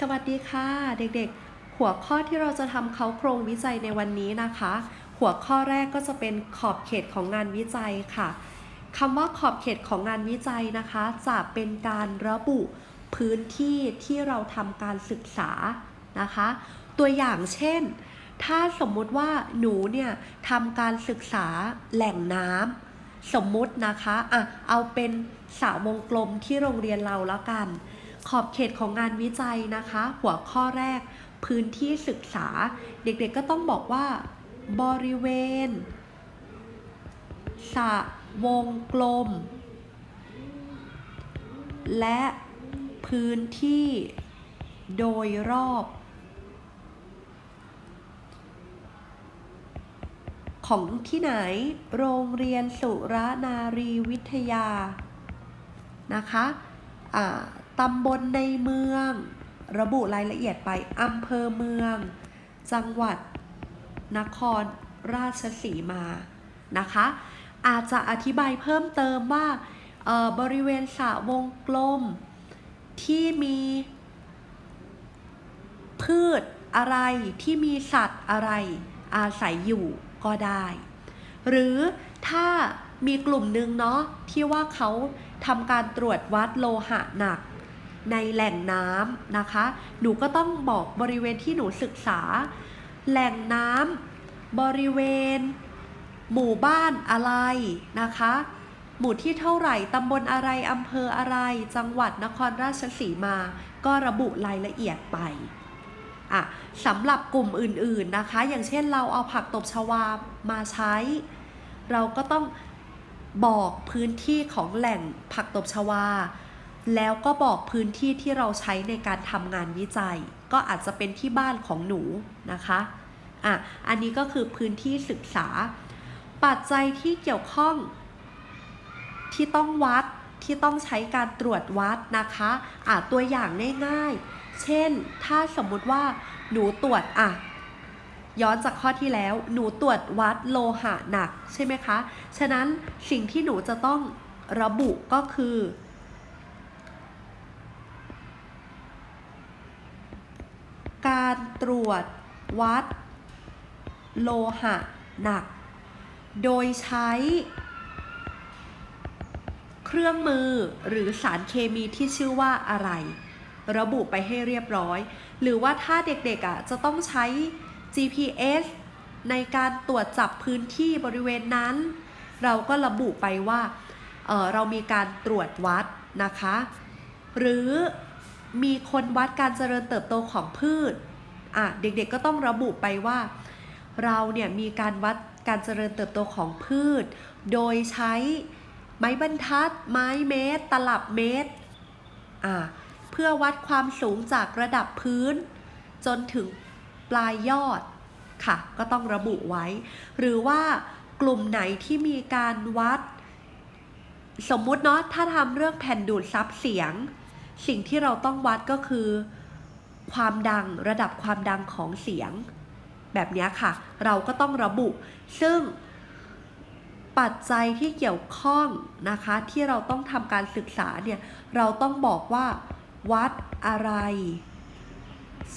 สวัสดีค่ะเด็กๆ หัวข้อที่เราจะทำเขาโครงวิจัยในวันนี้นะคะ หัวข้อแรกก็จะเป็นขอบเขตของงานวิจัยค่ะคำว่าขอบเขตของงานวิจัยนะคะ จะเป็นการระบุพื้นที่ที่เราทำการศึกษานะคะ ตัวอย่างเช่น ถ้าสมมุติว่าหนูเนี่ยทำการศึกษาแหล่งน้ำสมมุตินะคะอะเอาเป็นสระวงกลมที่โรงเรียนเราแล้วกัน ขอบเขตของงานวิจัยนะคะ หัวข้อแรกพื้นที่ศึกษา เด็กๆก็ต้องบอกว่า บริเวณสระวงกลม และพื้นที่โดยรอบ ของที่ไหน โรงเรียนสุรนารีวิทยา นะคะ อ่า ตำบลในเมือง ระบุรายละเอียดไปอำเภอเมือง จังหวัด นครราชสีมานะคะ อาจจะอธิบายเพิ่มเติมว่าบริเวณสระวงกลม ที่มีพืชอะไรที่มีสัตว์อะไรอาศัยอยู่ก็ได้ หรือถ้ามีกลุ่มหนึ่งเนาะที่ว่าเขาทำการตรวจวัดโลหะหนัก ในแหล่งน้ำนะคะ หนูก็ต้องบอกบริเวณที่หนูศึกษา แหล่งน้ำบริเวณ หมู่บ้านอะไรนะคะ หมู่ที่เท่าไหร่ตำบลอะไรอำเภออะไร จังหวัดนครราชสีมา ก็ระบุรายละเอียดไปอะสำหรับกลุ่มอื่นๆนะคะ อย่างเช่นเราเอาผักตบชวามาใช้ เราก็ต้องบอกพื้นที่ของแหล่งผักตบชวา แล้วก็บอกพื้นที่ที่เราใช้ในการทำงานวิจัย ก็อาจจะเป็นที่บ้านของหนูนะคะอะอันนี้ก็คือพื้นที่ศึกษา ปัจจัยที่เกี่ยวข้อง ที่ต้องวัดที่ต้องใช้การตรวจวัดนะคะอะตัวอย่างง่ายๆ เช่น ถ้าสมมุติว่าหนูตรวจอะย้อนจากข้อที่แล้ว หนูตรวจวัดโลหะหนักใช่ไหมคะ ฉะนั้นสิ่งที่หนูจะต้องระบุก็คือ การตรวจวัดโลหะหนัก โดยใช้เครื่องมือหรือสารเคมีที่ชื่อว่าอะไร ระบุไปให้เรียบร้อย หรือว่าถ้าเด็กๆอะจะต้องใช้ GPS ในการตรวจจับพื้นที่บริเวณนั้น เราก็ระบุไปว่าเเรามีการตรวจวัดนะคะ หรือมีคนวัดการเจริญเติบโตของพืช อะเด็กๆก็ต้องระบุไปว่า เราเนี่ยมีการวัดการเจริญเติบโตของพืช โดยใช้ไม้บรรทัด ไม้เมตร ตลับเมตรอ่าเพื่อวัดความสูงจากระดับพื้น จนถึงปลายยอดค่ะ ก็ต้องระบุไว้ หรือว่ากลุ่มไหนที่มีการวัด สมมุติเนาะถ้าทำเรื่องแผ่นดูดซับเสียง สิ่งที่เราต้องวัดก็คือ ความดังระดับความดังของเสียง แบบนี้ค่ะ เราก็ต้องระบุ ซึ่งปัจจัยที่เกี่ยวข้องนะคะ ที่เราต้องทำการศึกษาเนี่ย เราต้องบอกว่า วัดอะไร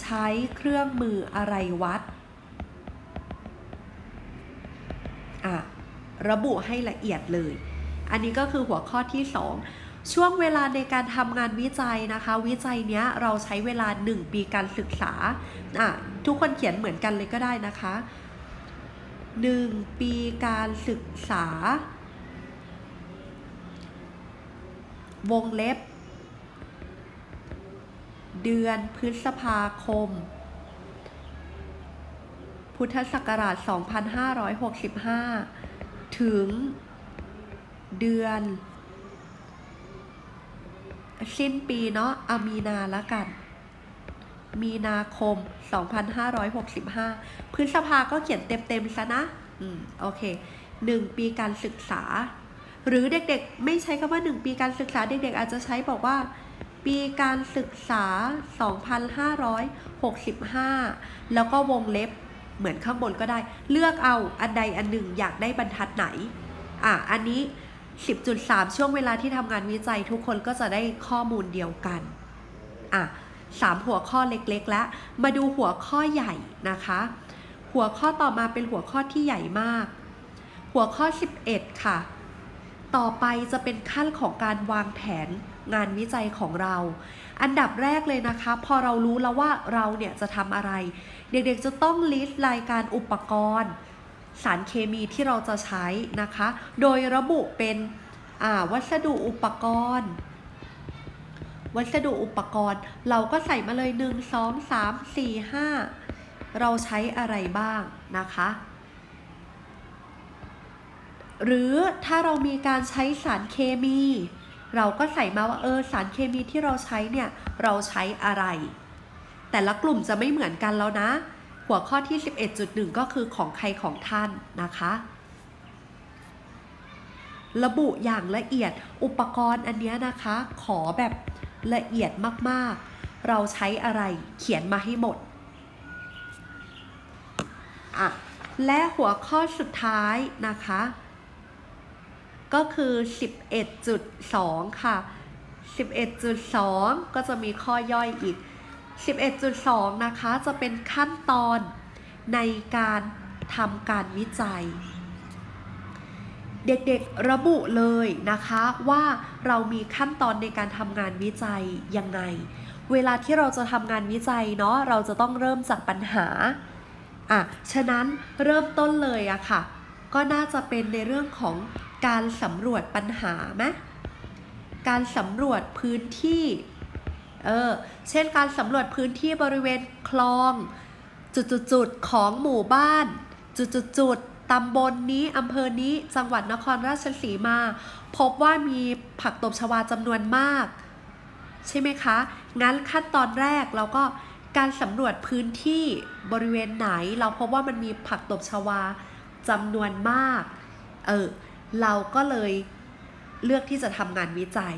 ใช้เครื่องมืออะไรวัดอะระบุให้ละเอียดเลย อันนี้ก็คือหัวข้อที่ 2 ช่วงเวลาในการทำงานวิจัยนะคะ วิจัยเนี้ยเราใช้เวลา 1 ปีการศึกษาอะทุกคนเขียนเหมือนกันเลยก็ได้นะคะ 1 ปีการศึกษา วงเล็บ เดือนพฤษภาคม พุทธศักราช 2565 ถึงเดือน สิ้นปีเนาะอามีนาละกัน มีนาคม 2565 พฤษภาก็เขียนเต็มๆซะนะ อืม โอเค1ปีการศึกษา หรือเด็กๆ ไม่ใช้คำว่า1ปีการศึกษาเด็กๆ อาจจะใช้บอกว่า ปีการศึกษา 2565 แล้วก็วงเล็บเหมือนข้างบนก็ได้ เลือกเอาอันใดอันหนึ่งอยากได้บรรทัดไหน อะ อันนี้ 10.3 ช่วงเวลาที่ทำงานวิจัยทุกคนก็จะได้ข้อมูลเดียวกัน อะ3หัวข้อเล็กๆ แล้ว มาดูหัวข้อใหญ่นะคะ หัวข้อต่อมาเป็นหัวข้อที่ใหญ่มาก หัวข้อ 11 ค่ะ ต่อไปจะเป็นขั้นของการวางแผนงานวิจัยของเรา อันดับแรกเลยนะคะ พอเรารู้แล้วว่าเราเนี่ยจะทำอะไร เด็กๆจะต้องลิสต์รายการอุปกรณ์ สารเคมีที่เราจะใช้นะคะ โดยระบุเป็นวัสดุอุปกรณ์ วัสดุอุปกรณ์ เราก็ใส่มาเลย 1 2 3 4 5 เราใช้อะไรบ้างนะคะ หรือถ้าเรามีการใช้สารเคมี เราก็ใส่มาว่าเออสารเคมีที่เราใช้เนี่ย เราใช้อะไร แต่ละกลุ่มจะไม่เหมือนกันแล้วนะ หัวข้อที่ 11.1 ก็คือของใครของท่านนะคะ ระบุอย่างละเอียดอุปกรณ์อันนี้นะคะ ขอแบบละเอียดมากๆ เราใช้อะไรเขียนมาให้หมดอะและหัวข้อสุดท้ายนะคะ ก็คือ 11.2 ค่ะ 11.2 ก็จะมีข้อย่อยอีก 11.2 นะคะ จะเป็นขั้นตอนในการทำการวิจัย เด็กๆระบุเลยนะคะว่าเรามีขั้นตอนในการทำงานวิจัยยังไง เวลาที่เราจะทำงานวิจัยเนาะเราจะต้องเริ่มจากปัญหาอะฉะนั้นเริ่มต้นเลยอะค่ะ ก็น่าจะเป็นในเรื่องของการสำรวจปัญหาไหมการสำรวจพื้นที่ เออ เช่นการสำรวจพื้นที่บริเวณคลอง จุดๆของหมู่บ้าน จุดๆๆตำบลนนี้อำเภอนี้จังหวัดนครราชสีมา พบว่ามีผักตบชวาจำนวนมาก ใช่ไหมคะ งั้นขั้นตอนแรกเราก็การสำรวจพื้นที่บริเวณไหน เราพบว่ามันมีผักตบชวาจำนวนมาก เออ เราก็เลยเลือกที่จะทำงานวิจัย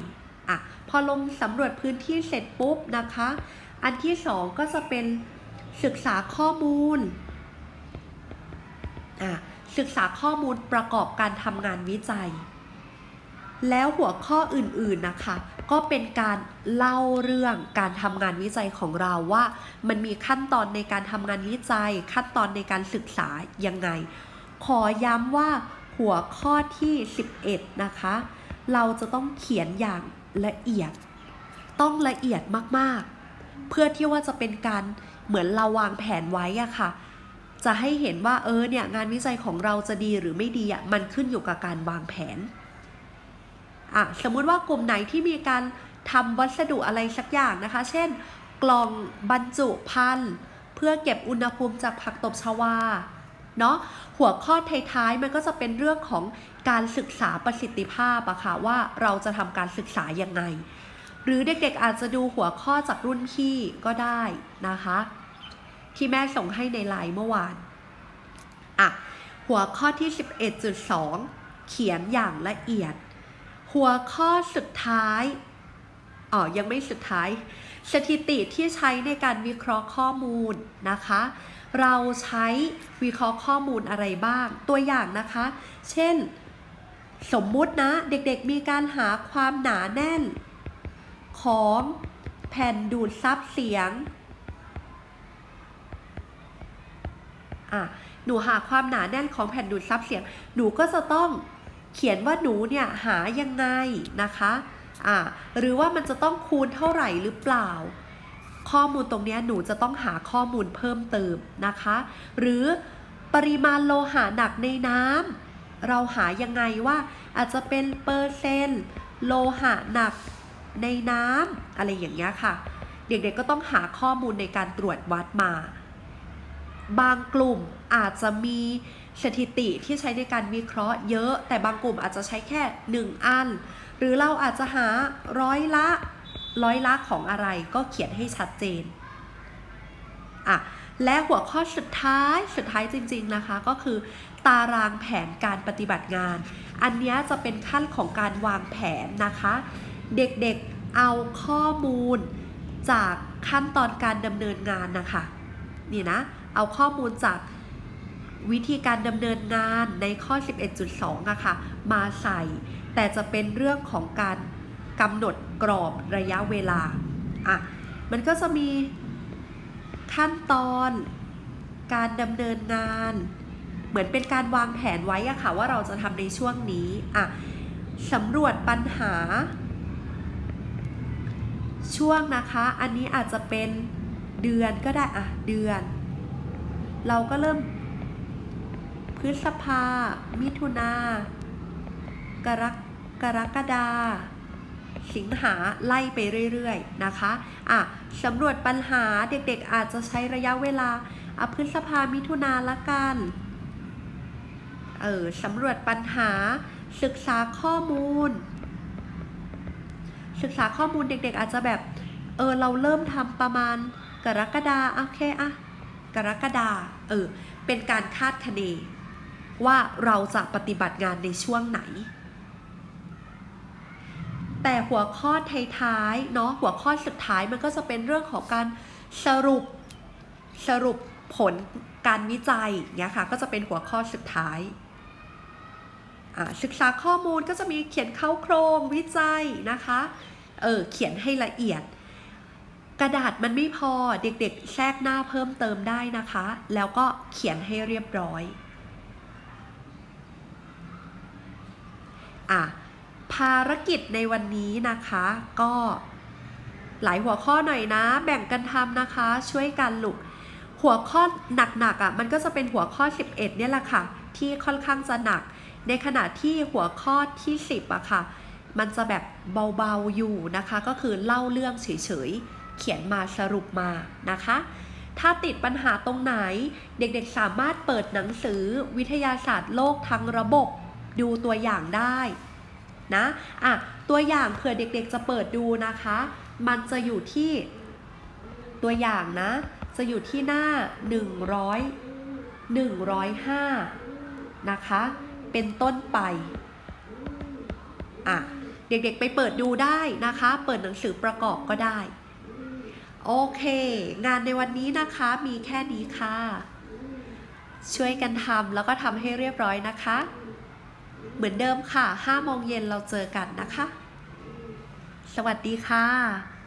อะพอลงสำรวจพื้นที่เสร็จปุ๊บนะคะ อันที่สองก็จะเป็นศึกษาข้อมูลอะศึกษาข้อมูลประกอบการทำงานวิจัย แล้วหัวข้ออื่นๆนะคะ ก็เป็นการเล่าเรื่องการทำงานวิจัยของเราว่า มันมีขั้นตอนในการทำงานวิจัย ขั้นตอนในการศึกษายังไง ขอย้ำว่าหัวข้อที่ 11 นะคะ เราจะต้องเขียนอย่าง ละเอียด ต้องละเอียดมากๆ เพื่อที่ว่าจะเป็นการเหมือนเราวางแผนไว้อะค่ะ จะให้เห็นว่าเออเนี่ยงานวิจัยของเราจะดีหรือไม่ดีอะมันขึ้นอยู่กับการวางแผนอะสมมุติว่ากลุ่มไหนที่มีการทำวัสดุอะไรสักอย่างนะคะ เช่น กล่องบรรจุภัณฑ์เพื่อเก็บอุณหภูมิจากผักตบชวา เนาะหัวข้อท้ายๆมันก็จะเป็นเรื่องของการศึกษาประสิทธิภาพอะค่ะว่าเราจะทำการศึกษายังไง หรือเด็กๆอาจจะดูหัวข้อจากรุ่นพี่ก็ได้นะคะ ที่แม่ส่งให้ในไลน์เมื่อวานอะหัวข้อที่ 11.2 เขียนอย่างละเอียด หัวข้อสุดท้ายอ๋อยังไม่สุดท้าย สถิติที่ใช้ในการวิเคราะห์ข้อมูลนะคะ เราใช้วิเคราะห์ข้อมูลอะไรบ้าง ตัวอย่างนะคะ เช่น สมมุตินะ เด็กๆ มีการหาความหนาแน่น ของแผ่นดูดซับเสียงอะหนูหาความหนาแน่นของแผ่นดูดซับเสียง หนูก็จะต้องเขียนว่าหนูเนี่ยหายังไงนะคะอ่าหรือว่ามันจะต้องคูณเท่าไหร่หรือเปล่า ข้อมูลตรงนี้หนูจะต้องหาข้อมูลเพิ่มเติมนะคะ หรือปริมาณโลหะหนักในน้ำเราหายังไงว่าอาจจะเป็นเปอร์เซนต์โลหะหนักในน้ำอะไรอย่างเงี้ยค่ะ เด็กๆก็ต้องหาข้อมูลในการตรวจวัดมา บางกลุ่มอาจจะมีสถิติที่ใช้ในการวิเคราะห์เยอะ แต่บางกลุ่มอาจจะใช้แค่ 1 อัน หรือเราอาจจะหาร้อยละ ร้อยละของอะไรก็เขียนให้ชัดเจนอะและหัวข้อสุดท้ายสุดท้ายจริง ๆนะคะ ก็คือ ตารางแผนการปฏิบัติงาน อันนี้จะเป็นขั้นของการวางแผนนะคะ เด็กๆเอาข้อมูลจากขั้นตอนการดำเนินงานนะคะนี่นะเอาข้อมูลจากวิธีการดำเนินงานในข้อ 11.2อะค่ะมาใส่ แต่จะเป็นเรื่องของการกำหนด กรอบระยะเวลาอะมันก็จะมีขั้นตอนการดำเนินงาน เหมือนเป็นการวางแผนไว้อะค่ะว่าเราจะทำในช่วงนี้อะสำรวจปัญหา ช่วงนะคะ อันนี้อาจจะเป็นเดือนก็ได้อะเดือน เราก็เริ่มพฤษภา มิถุนากรกกรกฎา สิงหาไล่ไปเรื่อยๆนะคะอะสำรวจปัญหาเด็กๆอาจจะใช้ระยะเวลาอะพฤษภามิถุนาละกันเออสำรวจปัญหาศึกษาข้อมูล ศึกษาข้อมูลเด็กๆ อาจจะแบบเออเราเริ่มทำประมาณกรกฎาโอเคอะกรกฎาเออเป็นการคาดคะเนว่าเราจะปฏิบัติงานในช่วงไหน แต่หัวข้อท้ายๆเนาะหัวข้อสุดท้ายมันก็จะเป็นเรื่องของการสรุปสรุปผลการวิจัยเนี่ยค่ะก็จะเป็นหัวข้อสุดท้ายอ่าศึกษาข้อมูลก็จะมีเขียนเข้าโครงวิจัยนะคะเออเขียนให้ละเอียด กระดาษมันไม่พอเด็กๆ แทรกหน้าเพิ่มเติมได้นะคะ แล้วก็เขียนให้เรียบร้อยอะารกิจในวันนี้นะคะ ก็หลายหัวข้อหน่อยนะ แบ่งกันทำนะคะ ช่วยกันลูกหัวข้อหนักๆอะมันก็จะเป็นหัวข้อ 11 เนี่ยแหละค่ะ ที่ค่อนข้างจะหนัก ในขณะที่หัวข้อที่ 10อะค่ะ มันจะแบบเบาๆอยู่นะคะ ก็คือเล่าเรื่องเฉยๆ เขียนมาสรุปมานะคะ ถ้าติดปัญหาตรงไหน เด็กๆสามารถเปิดหนังสือวิทยาศาสตร์โลกทั้งระบบ ดูตัวอย่างได้ นะอะตัวอย่างเผื่อเด็กๆจะเปิดดูนะคะ มันจะอยู่ที่ตัวอย่างนะ จะอยู่ที่หน้า 100 105 นะคะ เป็นต้นไปอะเด็กๆไปเปิดดูได้นะคะ เปิดหนังสือประกอบก็ได้ โอเค งานในวันนี้นะคะมีแค่นี้ค่ะ ช่วยกันทำแล้วก็ทำให้เรียบร้อยนะคะ เหมือนเดิมค่ะ5โมงเย็นเราเจอกันนะคะ สวัสดีค่ะ